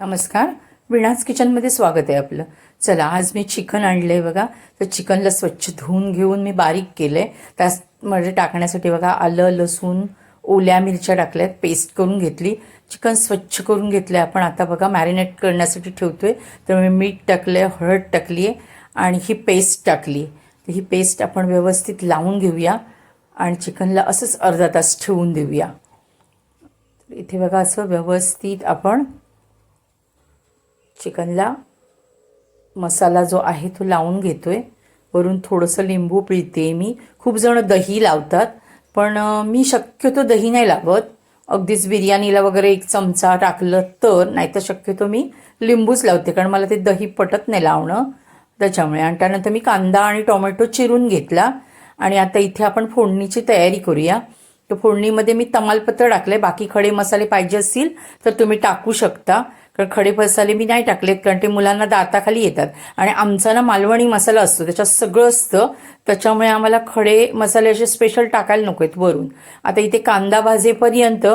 नमस्कार. विणाज किचनमध्ये स्वागत आहे आपलं. चला आज मी चिकन आणलं आहे बघा. तर चिकनला स्वच्छ धुवून घेऊन मी बारीक केलं आहे त्यामध्ये टाकण्यासाठी बघा आलं लसूण ओल्या मिरच्या टाकल्यात पेस्ट करून घेतली. चिकन स्वच्छ करून घेतलं आहे आपण. आता बघा मॅरिनेट करण्यासाठी ठेवतो आहे तर मी मीठ टाकलं आहे हळद टाकली आहे आणि ही पेस्ट टाकली तर ही पेस्ट आपण व्यवस्थित लावून घेऊया आणि चिकनला असंच अर्धा तास ठेवून देऊया. इथे बघा असं व्यवस्थित आपण चिकनला मसाला जो आहे तो लावून घेतो आहे वरून थोडंसं लिंबू पिळते मी. खूप जण दही लावतात पण मी शक्यतो दही नाही लावत. अगदीच बिर्याणीला वगैरे एक चमचा टाकलं तर नाही तर शक्यतो मी लिंबूच लावते कारण मला ते दही पटत नाही लावणं. त्याच्यामुळे आणि त्यानंतर मी कांदा आणि टोमॅटो चिरून घेतला. आणि आता इथे आपण फोडणीची तयारी करूया. तर फोडणीमध्ये मी तमालपत्र टाकले बाकी खडे मसाले पाहिजे असतील तर तुम्ही टाकू शकता. कारण खडे मसाले मी नाही टाकलेत कारण ते मुलांना दाताखाली येतात. आणि आमचा ना मालवणी मसाला असतो त्याच्यात सगळं असतं. त्याच्यामुळे आम्हाला खडे मसाले असे स्पेशल टाकायला नको आहेत वरून. आता इथे कांदा भाजेपर्यंत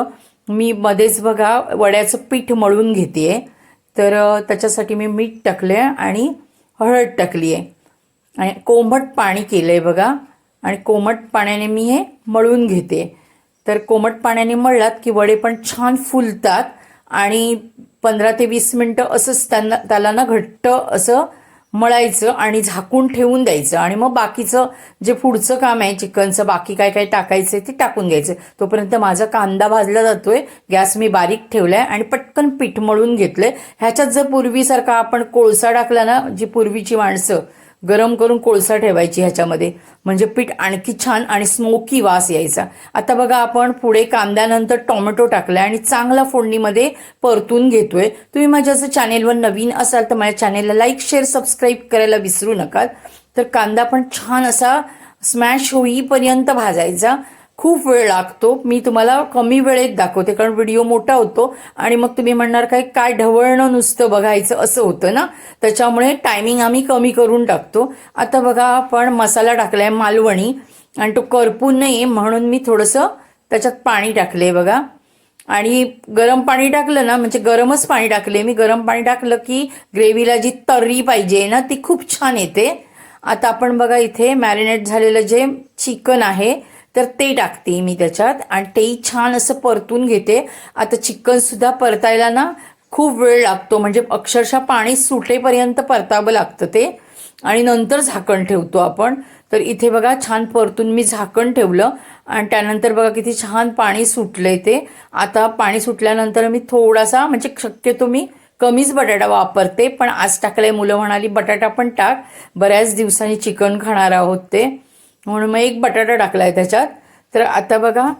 मी मध्येच बघा वड्याचं पीठ मळून घेते. तर त्याच्यासाठी मी मीठ टाकलं आहे आणि हळद टाकली आहे. आणि कोमट पाणी केलं आहे बघा. आणि कोमट पाण्याने मी हे मळून घेते. तर कोमट पाण्याने मळलात की वडे पण छान फुलतात आणि पंधरा ते वीस मिनटं असंच त्यांना त्याला ना घट्ट असं मळायचं आणि झाकून ठेवून द्यायचं. आणि मग बाकीचं जे पुढचं काम आहे चिकनचं बाकी काय काय टाकायचं ते टाकून घ्यायचं. तोपर्यंत माझा कांदा भाजला जातोय गॅस मी बारीक ठेवलाय आणि पटकन पीठ मळून घेतलंय. ह्याच्यात जर पूर्वीसारखा आपण कोळसा टाकला ना जी पूर्वीची माणसं गरम करून कोळसा ठेवायची ह्याच्यामध्ये. म्हणजे पीठ आणखी छान आणि स्मोकी वास यायचा. आता बघा आपण पुढे कांद्यानंतर टोमॅटो टाकलाय आणि चांगला फोडणीमध्ये परतून घेतोय. तुम्ही माझ्या जर चॅनेलवर नवीन असाल तर माझ्या चॅनेलला लाईक शेअर सबस्क्राईब करायला विसरू नका तर कांदा पण छान असा स्मॅश होईपर्यंत भाजायचा. खूप वेळ लागतो. मी तुम्हाला कमी वेळेत दाखवते कारण व्हिडिओ मोठा होतो आणि मग तुम्ही म्हणणार काय काय ढवळणं नुसतं बघायचं असं होतं ना? त्याच्यामुळे टायमिंग आम्ही कमी करून टाकतो. आता बघा आपण मसाला टाकलाय मालवणी आणि तो करपू नये म्हणून मी थोडंसं त्याच्यात पाणी टाकले बघा. आणि गरम पाणी टाकलं ना म्हणजे गरमच पाणी टाकले मी. गरम पाणी टाकलं की ग्रेव्हीला जी तर्री पाहिजे ना ती खूप छान येते. आता आपण बघा इथे मॅरिनेट झालेलं जे चिकन आहे तर ते टाकते मी त्याच्यात आणि तेही छान असं परतून घेते. आता चिकनसुद्धा परतायला ना खूप वेळ लागतो. म्हणजे अक्षरशः पाणी सुटेपर्यंत परतावं लागतं ते. आणि नंतर झाकण ठेवतो आपण. तर इथे बघा छान परतून मी झाकण ठेवलं. आणि त्यानंतर बघा किती छान पाणी सुटलंय ते. आता पाणी सुटल्यानंतर मी थोडासा म्हणजे शक्यतो मी कमीच बटाटा वापरते. पण आज टाकलंय मुलं म्हणाली बटाटा पण टाक. बऱ्याच दिवसांनी चिकन खाणार आहोत ते. म्हणून मग एक बटाटा टाकला आहे त्याच्यात. तर आता बघा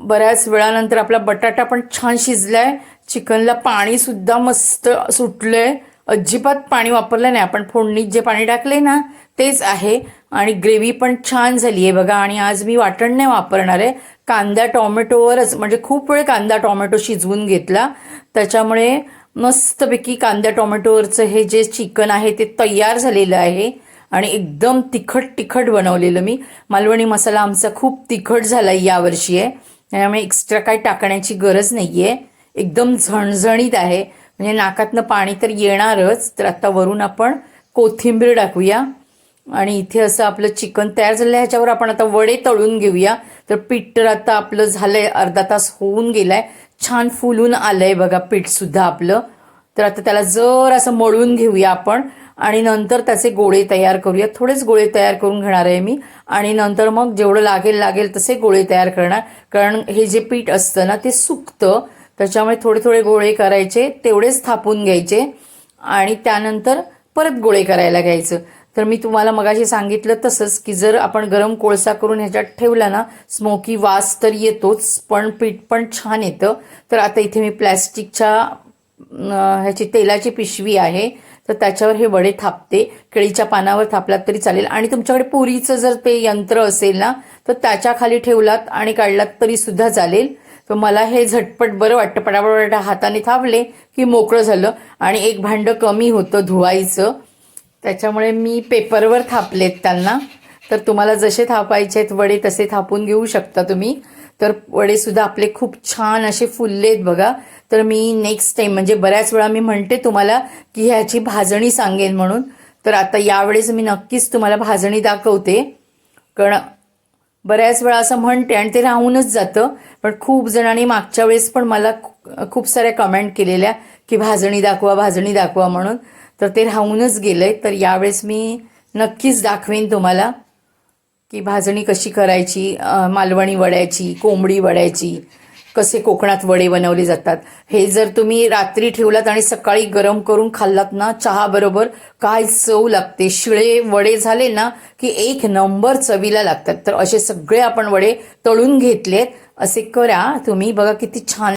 बऱ्याच वेळानंतर आपला बटाटा पण छान शिजला आहे चिकनला पाणीसुद्धा मस्त सुटलं आहे अजिबात पाणी वापरलं नाही. आपण फोडणीत जे पाणी टाकले ना तेच आहे. आणि ग्रेव्ही पण छान झाली आहे बघा. आणि आज मी वाटण नाही वापरणार आहे. कांदा टोमॅटोवरच म्हणजे खूप वेळ कांदा टोमॅटो शिजवून घेतला. त्याच्यामुळे मस्तपैकी कांदा टोमॅटोवरचं हे जे चिकन आहे ते तयार झालेलं आहे. आणि एकदम तिखट तिखट बनवलेलं मी. मालवणी मसाला आमचा खूप तिखट झाला आहे यावर्षी आहे. त्यामुळे एक्स्ट्रा काही टाकण्याची गरज नाही आहे एकदम झणझणीत आहे. म्हणजे नाकातनं पाणी तर येणारच. तर आता वरून आपण कोथिंबीर टाकूया. आणि इथे असं आपलं चिकन तयार झालं आहे ह्याच्यावर आपण आता वडे तळून घेऊया. तर पीठ तर आता आपलं झालंय. अर्धा तास होऊन गेलाय. छान फुलून आलंय बघा पीठसुद्धा आपलं. तर आता त्याला जर असं मळून घेऊया आपण आणि नंतर त्याचे गोळे तयार करूया. थोडेच गोळे तयार करून घेणार आहे मी. आणि नंतर मग जेवढं लागेल लागेल तसे गोळे तयार करणार. कारण हे जे पीठ असतं ना ते सुकतं. त्याच्यामुळे थोडे थोडे गोळे करायचे तेवढेच थापून घ्यायचे. आणि त्यानंतर परत गोळे करायला घ्यायचं. तर मी तुम्हाला मगाशी सांगितलं तसंच की जर आपण गरम कोळसा करून ह्याच्यात ठेवला ना स्मोकी वास तर येतोच पण पीठ पण छान येतं. तर आता इथे मी प्लॅस्टिकच्या ह्याची तेलाची पिशवी आहे तर त्याच्यावर हे वडे थापते. केळीच्या पानावर थापलात तरी चालेल. आणि तुमच्याकडे पुरीचं जर ते यंत्र असेल ना तर त्याच्याखाली ठेवलात आणि काढलात तरी सुद्धा चालेल. तर मला हे झटपट बरं वाटतं. पटापट हाताने थापले की मोकळं झालं आणि एक भांडं कमी होतं धुवायचं. त्याच्यामुळे मी पेपरवर थापलेत त्यांना. तर तुम्हाला जसे थापायचे आहेत वडे तसे थापून घेऊ शकता तुम्ही. तर वडेसुद्धा आपले खूप छान असे फुललेत बघा. तर मी नेक्स्ट टाईम म्हणजे बऱ्याच वेळा मी म्हणते तुम्हाला की ह्याची भाजणी सांगेन म्हणून. तर आता यावेळेस मी नक्कीच तुम्हाला भाजणी दाखवते. कारण बऱ्याच वेळा असं म्हणते आणि ते राहूनच जातं. पण खूप जणांनी मागच्या वेळेस पण मला खू- खूप साऱ्या कमेंट केलेल्या की भाजणी दाखवा भाजणी दाखवा म्हणून. तर ते राहूनच गेलं आहे तर यावेळेस मी नक्कीच दाखवेन तुम्हाला. की भाजणी कशी करायची मालवणी वड्याची कोंबडी वड्याची कसे कोकणात वडे बनवले जातात हे जर तुम्ही रात्री ठेवलात आणि सकाळी गरम करून खाल्लात ना चहा बरोबर काय चव लागते? शिळे वडे झाले ना की एक नंबर चवीला लागतात. तर असे सगळे आपण वडे तळून घेतलेत. असे करा तुम्ही. बघा किती छान